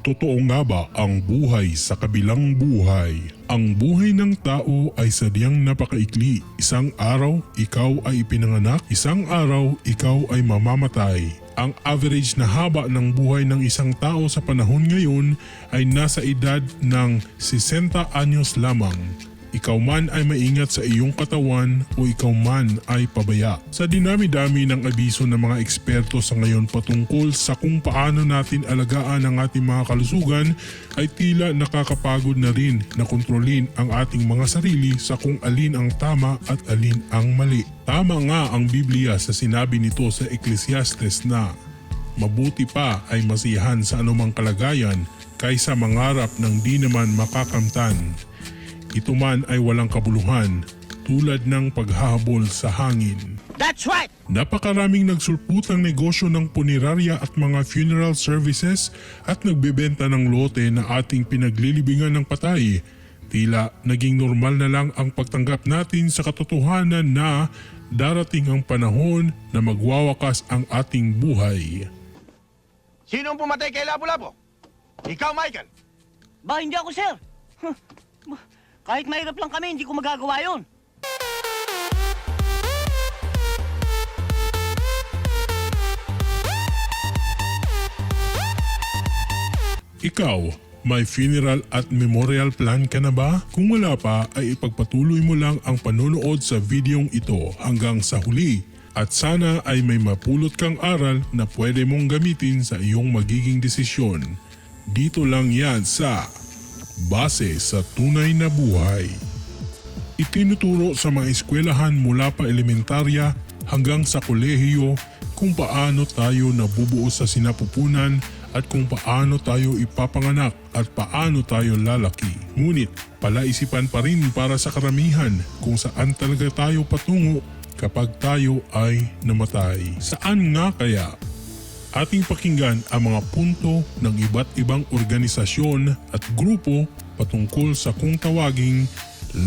Totoo nga ba ang buhay sa kabilang buhay? Ang buhay ng tao ay sadyang napakaikli. Isang araw, ikaw ay ipinanganak. Isang araw, ikaw ay mamamatay. Ang average na haba ng buhay ng isang tao sa panahon ngayon ay nasa edad ng 60 anyos lamang. Ikaw man ay maingat sa iyong katawan o ikaw man ay pabaya. Sa dinami-dami ng abiso ng mga eksperto sa ngayon patungkol sa kung paano natin alagaan ang ating mga kalusugan ay tila nakakapagod na rin na kontrolin ang ating mga sarili sa kung alin ang tama at alin ang mali. Tama nga ang Biblia sa sinabi nito sa Ecclesiastes na Mabuti pa ay masiyahan sa anumang kalagayan kaysa mangarap ng di naman makakamtan. Ito man ay walang kabuluhan tulad ng paghahabol sa hangin. That's right! Napakaraming nagsulputang negosyo ng punerarya at mga funeral services at nagbebenta ng lote na ating pinaglilibingan ng patay. Tila naging normal na lang ang pagtanggap natin sa katotohanan na darating ang panahon na magwawakas ang ating buhay. Sinong pumatay kay Lapu-Lapu? Ikaw, Michael. Ba, hindi ako, sir. Kahit mahirap lang kami, hindi ko magagawa yun. Ikaw, may funeral at memorial plan ka na ba? Kung wala pa ay ipagpatuloy mo lang ang panonood sa videong ito hanggang sa huli at sana ay may mapulot kang aral na pwede mong gamitin sa iyong magiging desisyon. Dito lang yan sa Base sa Tunay na Buhay. Itinuturo sa mga eskwelahan mula pa elementarya hanggang sa kolehiyo kung paano tayo nabubuo sa sinapupunan at kung paano tayo ipapanganak at paano tayo lalaki. Ngunit palaisipan pa rin para sa karamihan kung saan talaga tayo patungo kapag tayo ay namatay. Saan nga kaya? Ating pakinggan ang mga punto ng iba't ibang organisasyon at grupo patungkol sa kung tawaging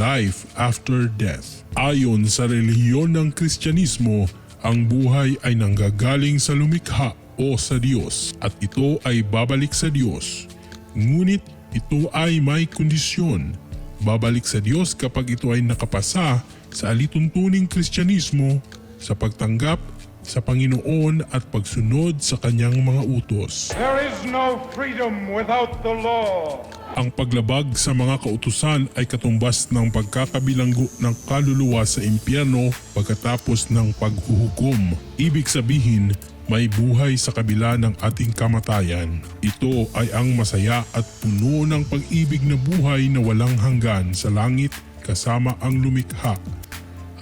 life after death. Ayon sa relihiyon ng Kristyanismo, ang buhay ay nanggagaling sa lumikha o sa Diyos at ito ay babalik sa Diyos. Ngunit ito ay may kondisyon. Babalik sa Diyos kapag ito ay nakapasa sa alituntuning Kristyanismo sa pagtanggap sa Panginoon at pagsunod sa kanyang mga utos. There is no freedom without the law. Ang paglabag sa mga kautusan ay katumbas ng pagkakabilanggo ng kaluluwa sa impyerno pagkatapos ng paghuhukom. Ibig sabihin, may buhay sa kabila ng ating kamatayan. Ito ay ang masaya at puno ng pag-ibig na buhay na walang hanggan sa langit kasama ang lumikha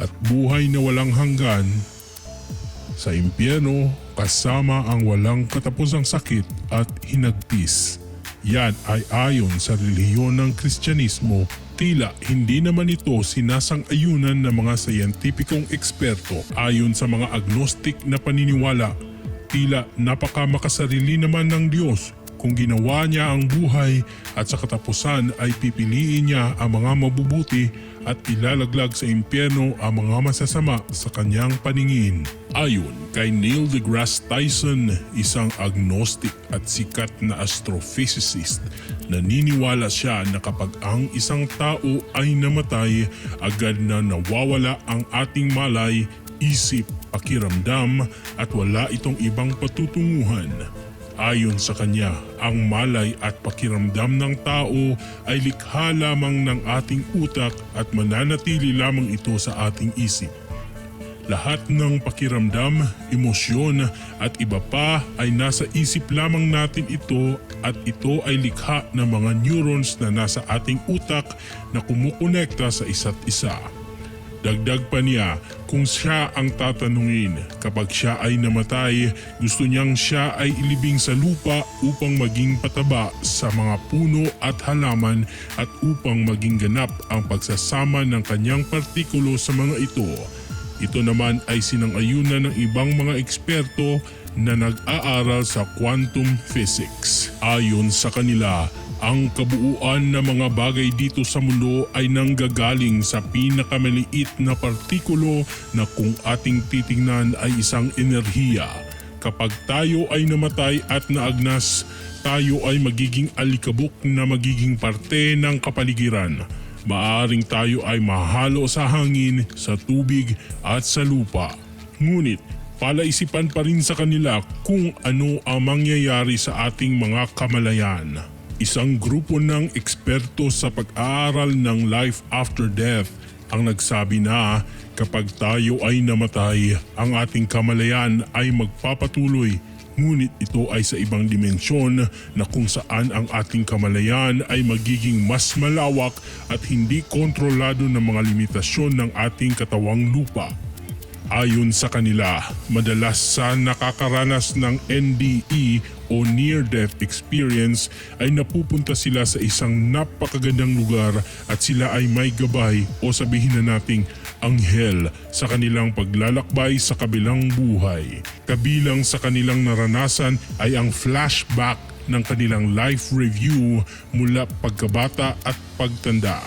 at buhay na walang hanggan sa impyerno kasama ang walang katapusang sakit at hinagpis. Yan ay ayon sa relihiyon ng Kristyanismo. Tila hindi naman ito sinasang-ayunan ng mga sayantipikong eksperto ayon sa mga agnostic na paniniwala. Tila napakamakasarili naman ng Diyos kung ginawa niya ang buhay at sa katapusan ay pipiliin niya ang mga mabubuti at ilalaglag sa impyerno ang mga masasama sa kanyang paningin. Ayon kay Neil deGrasse Tyson, isang agnostic at sikat na astrophysicist, naniniwala siya na kapag ang isang tao ay namatay, agad na nawawala ang ating malay, isip, pakiramdam at wala itong ibang patutunguhan. Ayon sa kanya, ang malay at pakiramdam ng tao ay likha lamang ng ating utak at mananatili lamang ito sa ating isip. Lahat ng pakiramdam, emosyon at iba pa ay nasa isip lamang natin ito at ito ay likha ng mga neurons na nasa ating utak na kumukonekta sa isa't isa. Dagdag pa niya, kung siya ang tatanungin, kapag siya ay namatay, gusto niyang siya ay ilibing sa lupa upang maging pataba sa mga puno at halaman at upang maging ganap ang pagsasama ng kanyang partikulo sa mga ito. Ito naman ay sinang-ayunan ng ibang mga eksperto na nag-aaral sa quantum physics. Ayon sa kanila, ang kabuuan ng mga bagay dito sa mundo ay nanggagaling sa pinakamaliit na partikulo na kung ating titingnan ay isang enerhiya. kapag tayo ay namatay at naagnas, tayo ay magiging alikabok na magiging parte ng kapaligiran. Maaring tayo ay mahalo sa hangin, sa tubig at sa lupa. Ngunit palaisipan pa rin sa kanila kung ano ang mangyayari sa ating mga kamalayan. Isang grupo ng eksperto sa pag-aaral ng life after death ang nagsabi na kapag tayo ay namatay, ang ating kamalayan ay magpapatuloy ngunit ito ay sa ibang dimensyon na kung saan ang ating kamalayan ay magiging mas malawak at hindi kontrolado ng mga limitasyon ng ating katawang lupa. Ayon sa kanila, madalas sa nakakaranas ng NDE o near-death experience ay napupunta sila sa isang napakagandang lugar at sila ay may gabay o sabihin na nating anghel sa kanilang paglalakbay sa kabilang buhay. Kabilang sa kanilang naranasan ay ang flashback ng kanilang life review mula pagkabata at pagtanda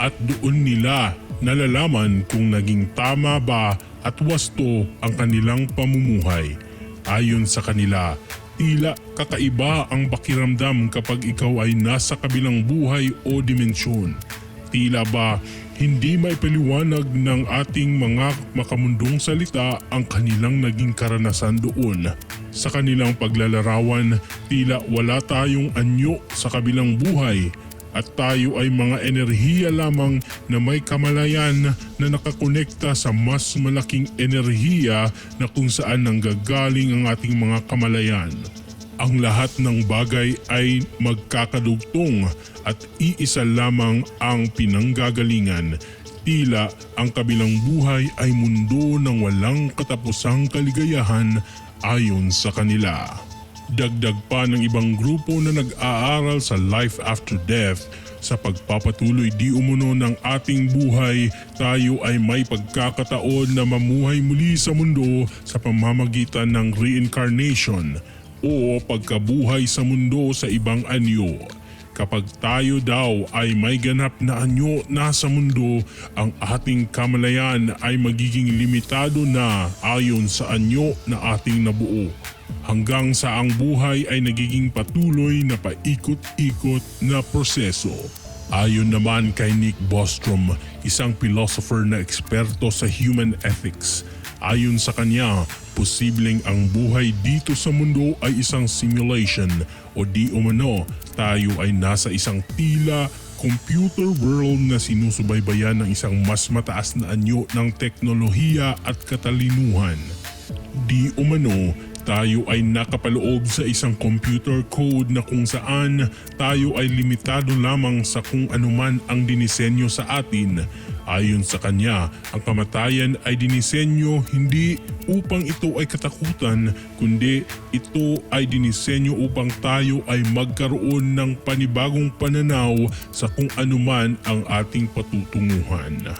at doon nila nalalaman kung naging tama ba at wasto ang kanilang pamumuhay. Ayon sa kanila, tila kakaiba ang pakiramdam kapag ikaw ay nasa kabilang buhay o dimensyon. Tila ba hindi may paliwanag ng ating mga makamundong salita ang kanilang naging karanasan doon. Sa kanilang paglalarawan, tila wala tayong anyo sa kabilang buhay at tayo ay mga enerhiya lamang na may kamalayan na nakakonekta sa mas malaking enerhiya na kung saan nanggagaling ang ating mga kamalayan. Ang lahat ng bagay ay magkakadugtong at iisa lamang ang pinanggagalingan. Tila ang kabilang buhay ay mundo ng walang katapusang kaligayahan ayon sa kanila. Dagdag pa ng ibang grupo na nag-aaral sa life after death sa pagpapatuloy di umuno ng ating buhay, tayo ay may pagkakataon na mamuhay muli sa mundo sa pamamagitan ng reincarnation o pagkabuhay sa mundo sa ibang anyo. Kapag tayo daw ay may ganap na anyo na sa mundo, ang ating kamalayan ay magiging limitado na ayon sa anyo na ating nabuo hanggang sa ang buhay ay nagiging patuloy na paikot-ikot na proseso. Ayon naman kay Nick Bostrom, isang philosopher na eksperto sa human ethics, ayon sa kanya, posibleng ang buhay dito sa mundo ay isang simulation o di umano tayo ay nasa isang tila computer world na sinusubaybayan ng isang mas mataas na anyo ng teknolohiya at katalinuhan. Di umano, tayo ay nakapaloob sa isang computer code na kung saan tayo ay limitado lamang sa kung anuman ang dinisenyo sa atin. Ayon sa kanya, ang kamatayan ay dinisenyo hindi upang ito ay katakutan, kundi ito ay dinisenyo upang tayo ay magkaroon ng panibagong pananaw sa kung anuman ang ating patutunguhan.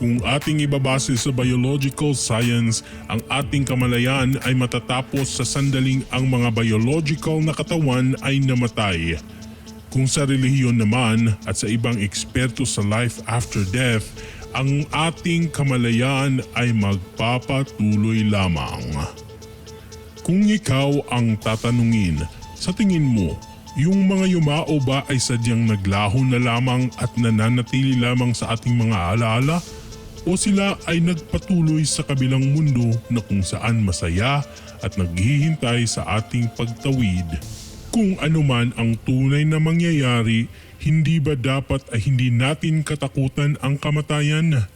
Kung ating ibabase sa biological science, ang ating kamalayan ay matatapos sa sandaling ang mga biological na katawan ay namatay. Kung sa relihiyon naman at sa ibang eksperto sa life after death, ang ating kamalayan ay magpapatuloy lamang. Kung ikaw ang tatanungin, sa tingin mo, yung mga yumao ba ay sadyang naglaho na lamang at nananatili lamang sa ating mga alaala? O sila ay nagpatuloy sa kabilang mundo na kung saan masaya at naghihintay sa ating pagtawid? Kung ano man ang tunay na mangyayari, hindi ba dapat ay hindi natin katakutan ang kamatayan?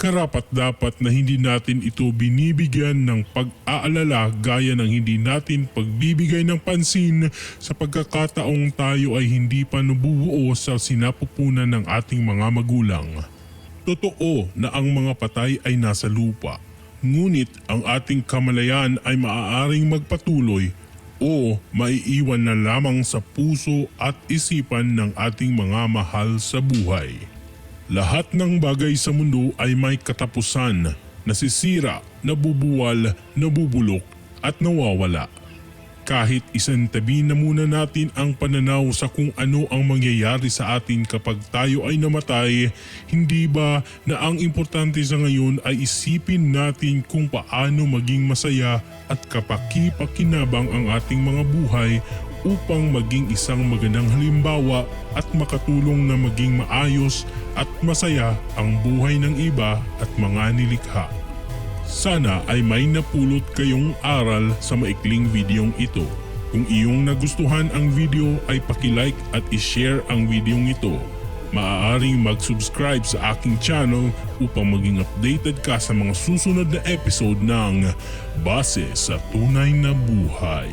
Karapat dapat na hindi natin ito binibigyan ng pag-aalala gaya ng hindi natin pagbibigay ng pansin sa pagkakataong tayo ay hindi pa nabubuo sa sinapupunan ng ating mga magulang. Totoo na ang mga patay ay nasa lupa, ngunit ang ating kamalayan ay maaaring magpatuloy o maiiwan na lamang sa puso at isipan ng ating mga mahal sa buhay. Lahat ng bagay sa mundo ay may katapusan, nasisira, nabubuwal, nabubulok at nawawala. Kahit isantabi na muna natin ang pananaw sa kung ano ang mangyayari sa atin kapag tayo ay namatay, hindi ba na ang importante sa ngayon ay isipin natin kung paano maging masaya at kapaki-pakinabang ang ating mga buhay upang maging isang magandang halimbawa at makatulong na maging maayos at masaya ang buhay ng iba at mga nilikha. Sana ay may napulot kayong aral sa maikling videong ito. Kung iyong nagustuhan ang video ay pakilike at ishare ang videong ito. Maaaring mag-subscribe sa aking channel upang maging updated ka sa mga susunod na episode ng Base sa Tunay na Buhay.